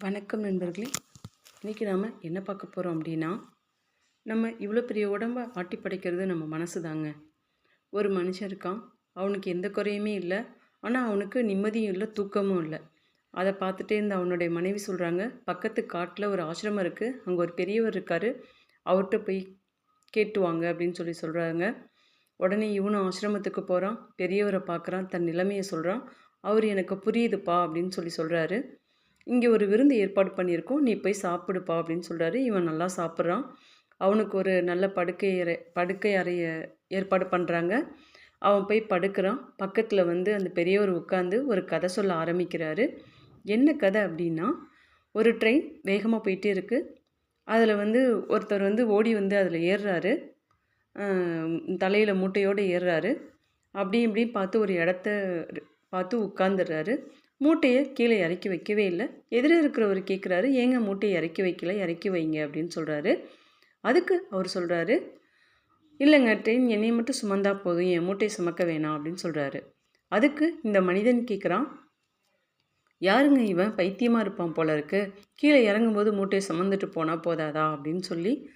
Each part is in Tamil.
வணக்கம் நண்பர்களே. இன்றைக்கி நாம் என்ன பார்க்க போகிறோம் அப்படின்னா நம்ம இவ்வளோ பெரிய உடம்ப ஆட்டி படைக்கிறது நம்ம மனசு தாங்க. ஒரு மனுஷன் இருக்கான் அவனுக்கு எந்த குறையுமே இல்லை ஆனால் அவனுக்கு நிம்மதியும் இல்லை தூக்கமும் இல்லை. அதை பார்த்துட்டே இருந்த அவனுடைய மனைவி சொல்கிறாங்க பக்கத்து காட்டில் ஒரு ஆசிரமம் இருக்குது அங்கே ஒரு பெரியவர் இருக்கார் அவர்கிட்ட போய் கேட்டுவாங்க அப்படின்னு சொல்லி சொல்கிறாங்க உடனே இவனும் ஆசிரமத்துக்கு போகிறான் பெரியவரை பார்க்குறான் தன் நிலைமையை சொல்கிறான் அவர் எனக்கு புரியுதுப்பா அப்படின்னு சொல்லி சொல்கிறாரு இங்கே ஒரு விருந்து ஏற்பாடு பண்ணியிருக்கோம் நீ போய் சாப்பிடுப்பா அப்படின்னு சொல்கிறாரு இவன் நல்லா சாப்பிட்றான். அவனுக்கு ஒரு நல்ல படுக்கை அறை படுக்கை அறைய ஏற்பாடு பண்ணுறாங்க அவன் போய் படுக்கிறான். பக்கத்தில் வந்து அந்த பெரியவர் உட்காந்து ஒரு கதை சொல்ல ஆரம்பிக்கிறாரு. என்ன கதை அப்படின்னா ஒரு ட்ரெயின் வேகமாக போயிட்டே இருக்குது அதில் வந்து ஒருத்தர் வந்து ஓடி வந்து அதில் ஏறுறாரு. தலையில் மூட்டையோடு ஏறுறாரு. அப்படி இப்படி பார்த்து ஒரு இடத்த பார்த்து உட்காந்துடுறாரு மூட்டையை கீழே இறக்கி வைக்கவே இல்லை. எதிரே இருக்கிறவர் கேட்குறாரு ஏங்க மூட்டையை இறக்கி வைக்கல? இறக்கி வைங்க அப்படின்னு சொல்கிறாரு அதுக்கு அவர் சொல்கிறாரு இல்லைங்க ட்ரெயின் என்னை மட்டும் சுமந்தா போதும். என் மூட்டையை சுமக்க வேணாம் அப்படின்னு சொல்கிறாரு அதுக்கு இந்த மனிதன் கேட்குறான் யாருங்க இவன்? பைத்தியமாக இருப்பான் போல இருக்கு. கீழே இறங்கும்போது மூட்டையை சுமந்துட்டு போனால் போதாதா? அப்படின்னு சொல்லி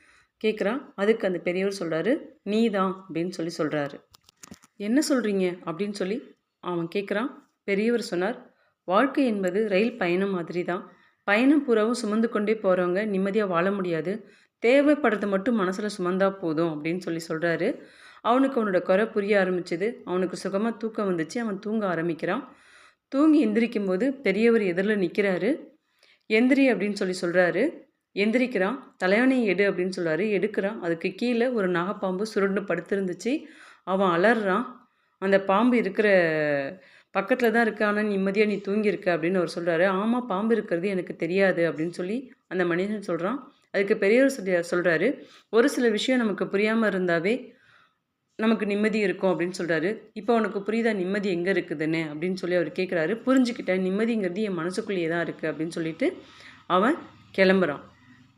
கேட்குறான். அதுக்கு அந்த பெரியவர் சொல்கிறாரு நீ தான் அப்படின்னு சொல்லி சொல்கிறாரு என்ன சொல்கிறீங்க அப்படின்னு சொல்லி அவன் கேட்குறான். பெரியவர் சொன்னார் வாழ்க்கை என்பது ரயில் பயணம் மாதிரி தான் பயணம் பூராவும் சுமந்து கொண்டே போகிறவங்க நிம்மதியாக வாழ முடியாது. தேவைப்படுறத மட்டும் மனசில் சுமந்தா போதும் அப்படின்னு சொல்லி சொல்கிறாரு அவனுக்கு அவனோட குறை புரிய ஆரம்பிச்சது. அவனுக்கு சுகமாக தூக்கம் வந்துச்சு. அவன் தூங்க ஆரம்பிக்கிறான். தூங்கி எந்திரிக்கும் போது பெரியவர் எதிரில் நிற்கிறாரு எந்திரி அப்படின்னு சொல்லி சொல்கிறாரு எந்திரிக்கிறான். தலைவனை எடு அப்படின்னு சொல்கிறாரு எடுக்கிறான். அதுக்கு கீழே ஒரு நாகப்பாம்பு சுருண்டு படுத்திருந்துச்சு. அவன் அலறான். அந்த பாம்பு இருக்கிற பக்கத்தில் தான் இருக்க ஆனால் நிம்மதியாக நீ தூங்கியிருக்க அப்படின்னு அவர் சொல்கிறாரு ஆமாம் பாம்பு இருக்கிறது எனக்கு தெரியாது அப்படின்னு சொல்லி அந்த மனிதன் சொல்கிறான் அதுக்கு பெரியவர் சொல்லி சொல்கிறாரு ஒரு சில விஷயம் நமக்கு புரியாமல் இருந்தாவே நமக்கு நிம்மதி இருக்கும் அப்படின்னு சொல்கிறாரு இப்போ உனக்கு புரியுதா நிம்மதி எங்கே இருக்குதுன்னு அப்படின்னு சொல்லி அவர் கேட்குறாரு புரிஞ்சுக்கிட்டேன் நிம்மதிங்கிறது என் மனசுக்குள்ளேயே தான் இருக்குது அப்படின்னு சொல்லிட்டு அவன் கிளம்புறான்.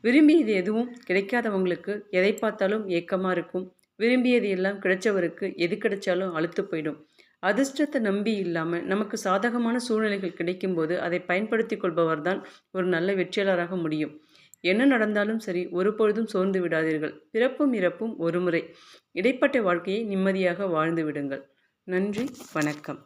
விரும்பியது எதுவும் கிடைக்காதவங்களுக்கு எதை பார்த்தாலும் ஏக்கமாக இருக்கும். விரும்பியது எல்லாம் கிடைச்சவருக்கு எது கிடைச்சாலும் அழுத்து போயிடும். அதிர்ஷ்டத்தை நம்பி இல்லாமல் நமக்கு சாதகமான சூழ்நிலைகள் கிடைக்கும்போது அதை பயன்படுத்தி கொள்பவர் தான் ஒரு நல்ல வெற்றியாளராக முடியும். என்ன நடந்தாலும் சரி ஒரு பொழுதும் சோர்ந்து விடாதீர்கள். பிறப்பும் இறப்பும் ஒரு முறை இடைப்பட்ட வாழ்க்கையை நிம்மதியாக வாழ்ந்து விடுங்கள். நன்றி வணக்கம்.